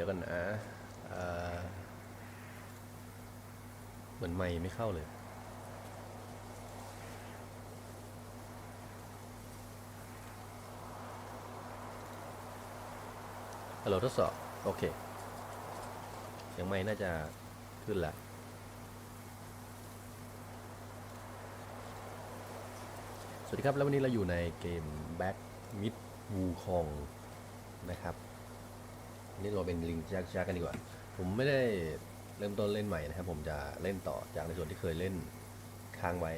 ดี๋ยวกันนะเอ่อเหมือนไม่ไม่เข้าเลย ฮัลโหลทดสอบ โอเค เสียงไม่น่าจะขึ้นละสวัสดีครับ แล้ววันนี้เราอยู่ในเกม Back Mid Wukong นะครับ นี่เราเป็นลิงจักจักกันดีกว่า ผมไม่ได้เริ่มต้นเล่นใหม่นะครับ ผมจะเล่นต่อจากในส่วนที่เคยเล่นค้างไว้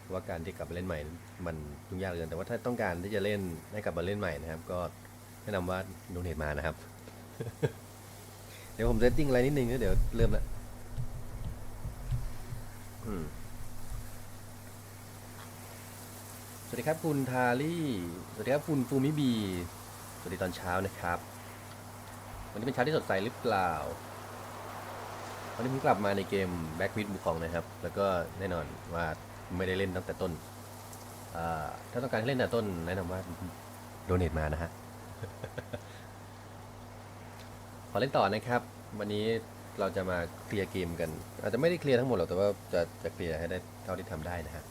เพราะว่าการที่กลับมาเล่นใหม่ มันยุ่งยากเหลยแต่ว่าถ้าต้องการที่จะเล่นให้กลับมาเล่นใหม่นะครับ ก็แนะนำว่าโดเนทมานะครับ เดี๋ยวผมเซตติ้งอะไรนิดนึงเดี๋ยวเริ่มละสวัสดีครับคุณทารี่ สวัสดีครับคุณฟูมิบี สวัสดีตอนเช้านะครับ วันนี้เป็นเช้าที่สดใสหรือเปล่า วันนี้ผมกลับมาในเกม Back with บุคองนะครับ แล้วก็แน่นอนว่าไม่ได้เล่นตั้งแต่ต้น ถ้าต้องการเล่นตั้งแต่ต้นแนะนำว่าโดเนทมานะฮะ ขอเล่นต่อนะครับ วันนี้เราจะมาเคลียร์เกมกัน อาจจะไม่ได้เคลียร์ทั้งหมดหรอกแต่ว่าจะจะเคลียร์ให้ได้เท่าที่ทำได้นะฮะ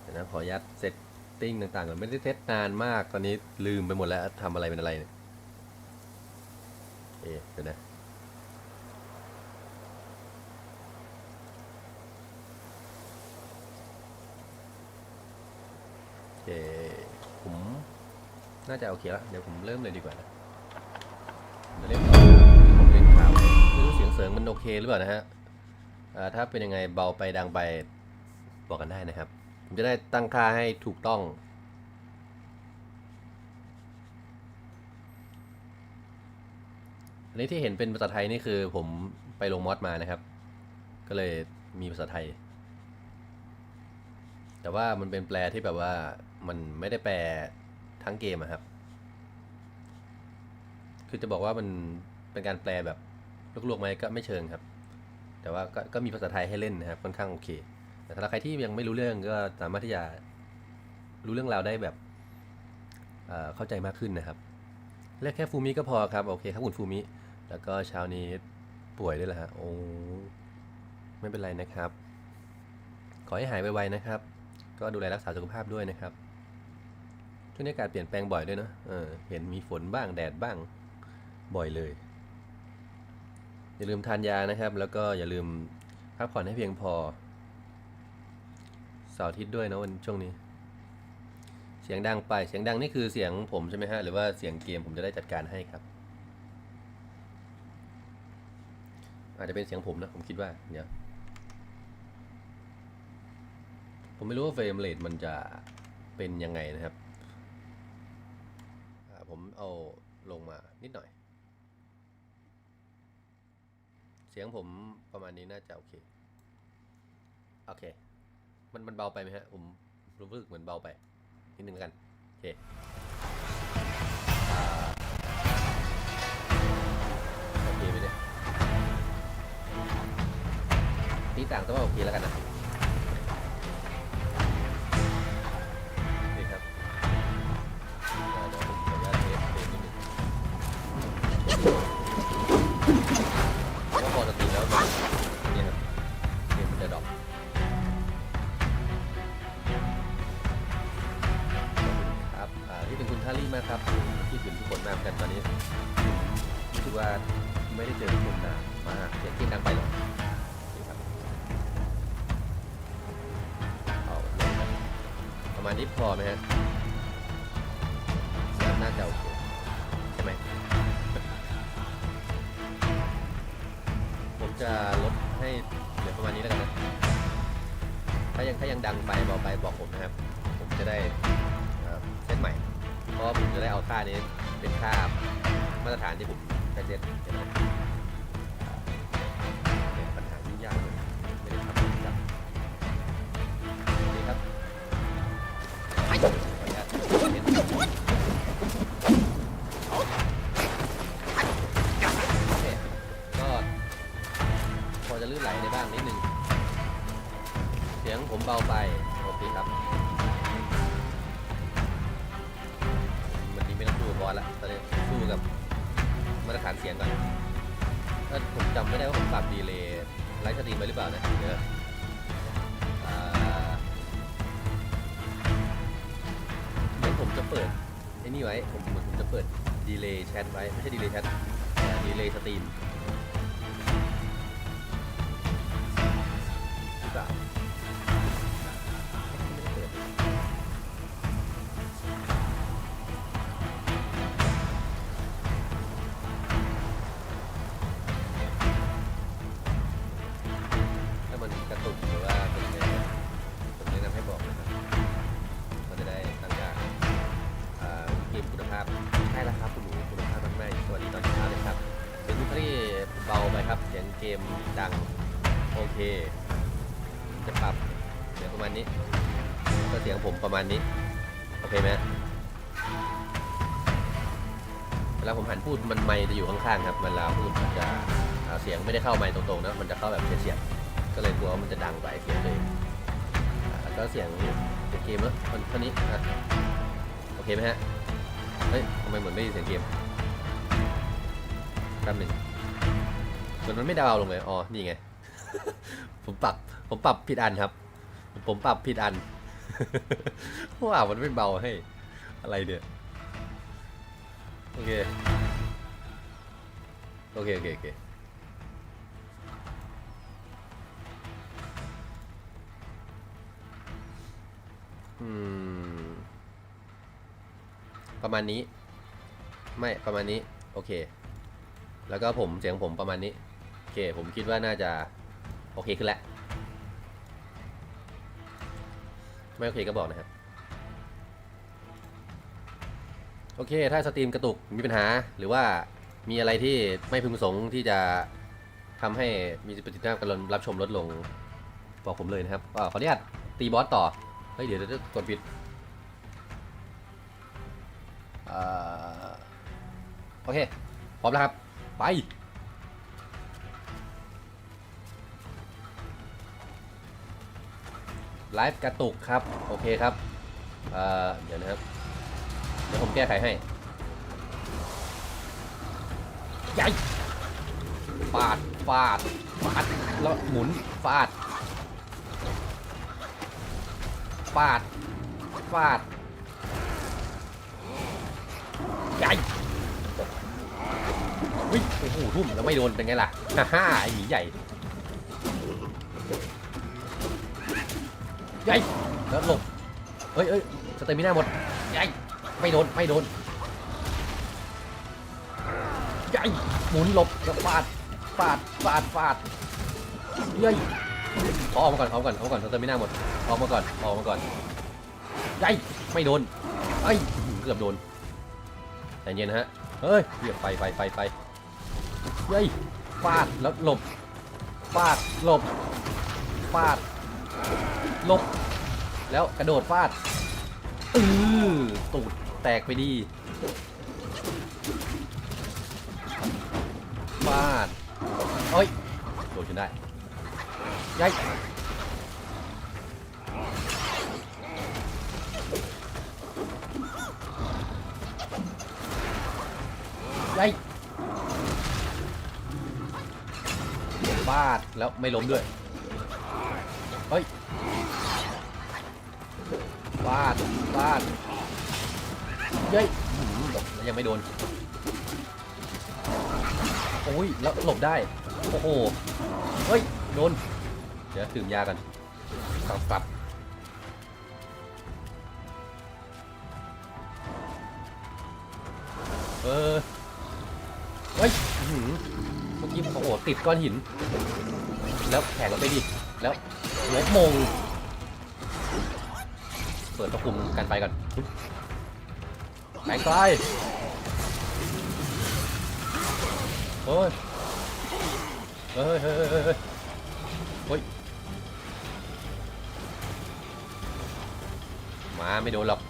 เดี๋ยวนะขอยัดเซตติ้งต่างๆก่อนไม่ได้เซตนานมากตอนนี้ลืมไปหมดแล้วทำอะไรเป็นอะไรเนี่ย เอ๊ะเดี๋ยวนะโอเคผมน่าจะโอเคแล้วเดี๋ยวผมเริ่มเลยดีกว่านะเล่นต่อผมเล่นข่าวไม่รู้เสียงเสริงมันโอเคหรือเปล่านะฮะถ้าเป็นยังไงเบาไปดังไปบอกกันได้นะครับ ผมจะได้ตั้งค่าให้ถูกต้อง อันนี้ที่เห็นเป็นภาษาไทยนี่คือผมไปลงมอดมานะครับ ก็เลยมีภาษาไทย แต่ว่ามันเป็นแปลที่แบบว่ามันไม่ได้แปลทั้งเกมอะครับ คือจะบอกว่ามันเป็นการแปลแบบลวกๆไหมก็ไม่เชิงครับ แต่ว่าก็ก็มีภาษาไทยให้เล่นนะครับค่อนข้างโอเค แต่ถ้าใครที่ยังไม่รู้เรื่องก็สามารถที่จะรู้เรื่องราวได้แบบเเข้าใจมากขึ้นนะครับเรียกแค่ฟูมิก็พอครับ โอเคครับคุณฟูมิ แล้วก็เช้านี้ป่วยด้วยแหละฮะโอ้ไม่เป็นไรนะครับ ขอให้หายไวๆนะครับ ก็ดูแลรักษาสุขภาพด้วยนะครับช่วงนี้อากาศเปลี่ยนแปลงบ่อยด้วยเนอะเออเห็นมีฝนบ้างแดดบ้างบ่อยเลย อย่าลืมทานยานะครับ แล้วก็อย่าลืมพักผ่อนให้เพียงพอเสาร์อาทิตย์ด้วยนะวันช่วงนี้ เสียงดังไปเสียงดังนี่คือเสียงผมใช่ไหมฮะหรือว่าเสียงเกมผมจะได้จัดการให้ครับ อาจจะเป็นเสียงผมนะ ผมคิดว่าเดี๋ยวผมไม่รู้ว่าเฟรมเรทมันจะเป็นยังไงนะครับผมเอาลงมานิดหน่อย เสียงผมประมาณนี้น่าจะโอเค โอเค มันมันเบาไปไหมฮะ ผมรู้สึกเหมือนเบาไป นิดนึงแล้วกัน โอเค ต่างต่ว่าโอเคแล้วกันนะ นี้พอไหมฮะน่าจะโอเคใช่ไหม ผมจะลดให้เหลือประมาณนี้แล้วกันนะ ถ้ายังถ้ายังดังไปเบาไปบอกผมนะครับ ผมจะได้เซตใหม่ เพราะผมจะได้เอาค่านี้เป็นค่ามาตรฐานที่ผมได้เซต กับมาตรฐานเสียงก่อนถ้าผมจำไม่ได้ว่าผมปรับดีเลย์ไลฟ์สตรีมไปหรือเปล่านะเดี๋ยวเหมือนผมจะเปิดไอ้นี่ไว้ ผมเหมือนผมจะเปิดดีเลย์แชทไว้ ไม่ใช่ดีเลย์แชทดีเลย์สตรีม นี้ โอเคไหมเวลาผมหันพูดมันไมค์จะอยู่ข้างๆครับเวลาพูดมันจะอ่าเสียงไม่ได้เข้าไมค์ตรงๆนะมันจะเข้าแบบเฉียดๆก็เลยกลัวว่ามันจะดังไปเสียงเองอ่าแล้วก็เสียงเกมแล้วคนคนนี้อะโอเคไหมฮะเฮ้ยทำไมเหมือนไม่ได้เสียงเกมแป๊บหนึ่งเหมือนมันไม่ดาวลงเลยอ๋อนี่ไง ผมปรับผมปรับผิดอันครับ ผมปรับผิดอัน ว่ามันไม่เบาให้ อะไรเนี่ยโอเค โอเค โอเค โอเค อืม ประมาณนี้ ไม่ ประมาณนี้ โอเค แล้วก็ผมเสียงผมประมาณนี้ โอเค ผมคิดว่าน่าจะ โอเคขึ้นแล้ว ไม่โอเคก็บอกนะครับ โอเค ถ้าสตรีมกระตุกมีปัญหา หรือว่ามีอะไรที่ไม่พึงประสงค์ที่จะทำให้มีประสิทธิภาพการรับชมลดลง บอกผมเลยนะครับอขออนุญาตตีบอสต่อ เฮ้ย เดี๋ยวเดี๋ยวเดี๋ยวกดผิดอโอเค พร้อมแล้วครับ ไป ไลฟ์กระตุกครับ โอเคครับเเดี๋ยวนะครับ เดี๋ยวผมแก้ไขให้ใหญ่ฟาด ฟาด ฟาด แล้วหมุน ฟาด ฟาด ฟาดใหญ่วิ่งโอ้โหทุ่มแล้วไม่โดนเป็นไงล่ะฮ่าฮ่าไอหมีใหญ่ ใหญ่แล้วหลบเฮ้ยเฮ้ยสเตมิน่าหมดใหญ่ไม่โดนไม่โดนใหญ่หมุนหลบแล้วฟาดฟาดฟาดฟาดย้ยเอาออกมาก่อนเอาก่อนเอาก่อนสเตมิน่าหมดออกมาก่อนออกมาก่อนใหญ่ไม่โดนไอ้เกือบโดนใจเย็นฮะเฮ้ยเหยียบไปไปไปไปย้ยฟาดแล้วหลบฟาดหลบฟาด ลบ แล้วกระโดดฟาดเออตูดแตกไปดีฟาดเฮ้ยโดนจนได้ยัยยัยฟาดแล้วไม่ล้มด้วยเฮ้ย ฟาดฟาดเย้ยหลบแล้วยังไม่โดน โอ้ย แล้วหลบได้ โอ้โห เฮ้ย โดน เดี๋ยวดื่มยากันกลับกลับเออ เฮ้ยหือเมื่อกี้โอ้โหติดก้อนหิน แล้วแขกเราไปดิ แล้วหัวมง เปิดประคุมกันไปก่อนปึ๊บแรงไกลเฮ้ยเฮ้ยเฮ้ยเฮ้ยเฮ้ยเฮ้ยเฮ้ยมาไม่โดนหรอก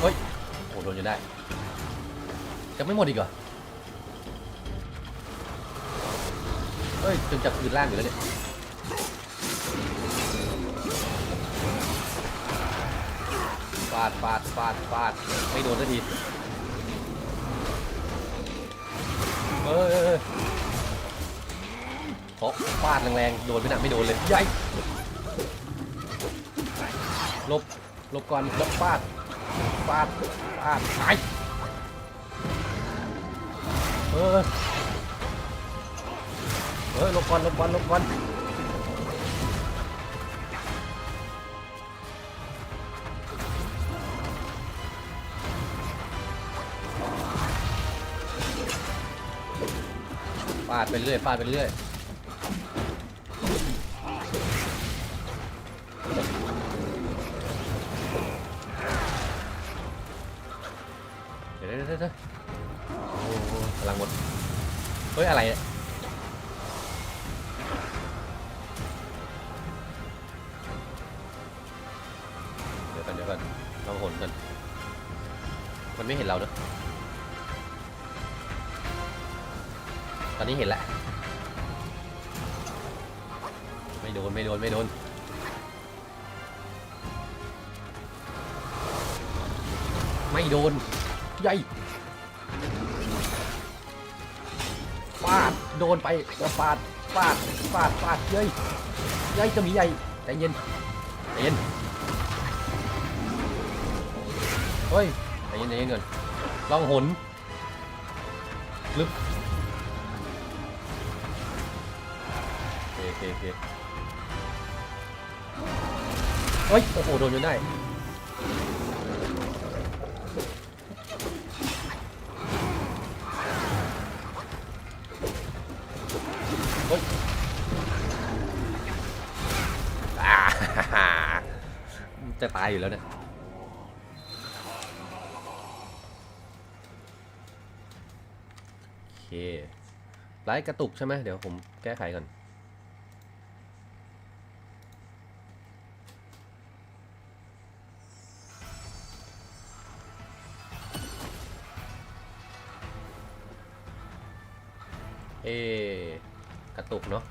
เฮ้ยโอ้โดนจนได้ยังไม่หมดอีกเหรอ ฮ้ยจนจับคืนล่างอยู่แล้วเนี่ยฟาดฟาดฟาดฟาดไม่โดนสักทีเอ้ยเอ้ยเอ้ยขอฟาดแรงๆโดนไม่หนักไม่โดนเลยใหญ่ลบลบก่อนแล้วฟาดฟาดฟาดตายเออ เฮ้ยลบก่อนลบก่อนลบก่อนฟาดไปเรื่อยฟาดไปเรื่อยเดี๋ยวเดี๋ยวเดี๋ยว เดี๋ยวกันลองหนกัน มันไม่เห็นเราเนอะตอนนี้เห็นแล้ว ไม่โดน ไม่โดน ไม่โดน ไม่โดน ใหญ่ฟาด โดนไปฟาดฟาดฟาดฟาดเย้ยเย้ยจะมีใหญ่ใจเย็นใจเย็น เฮ้ยใจเย็นใจเย็นก่อนลองหนลึกโอเคโอเคโอเคเฮ้ย โอ้โห โดนจนได้ เฮ้ยอ่าจะตายอยู่แล้วเนี่ย โอเค ไลฟ์กระตุกใช่ไหมเดี๋ยวผมแก้ไขก่อน เอะกระตุกเนาะ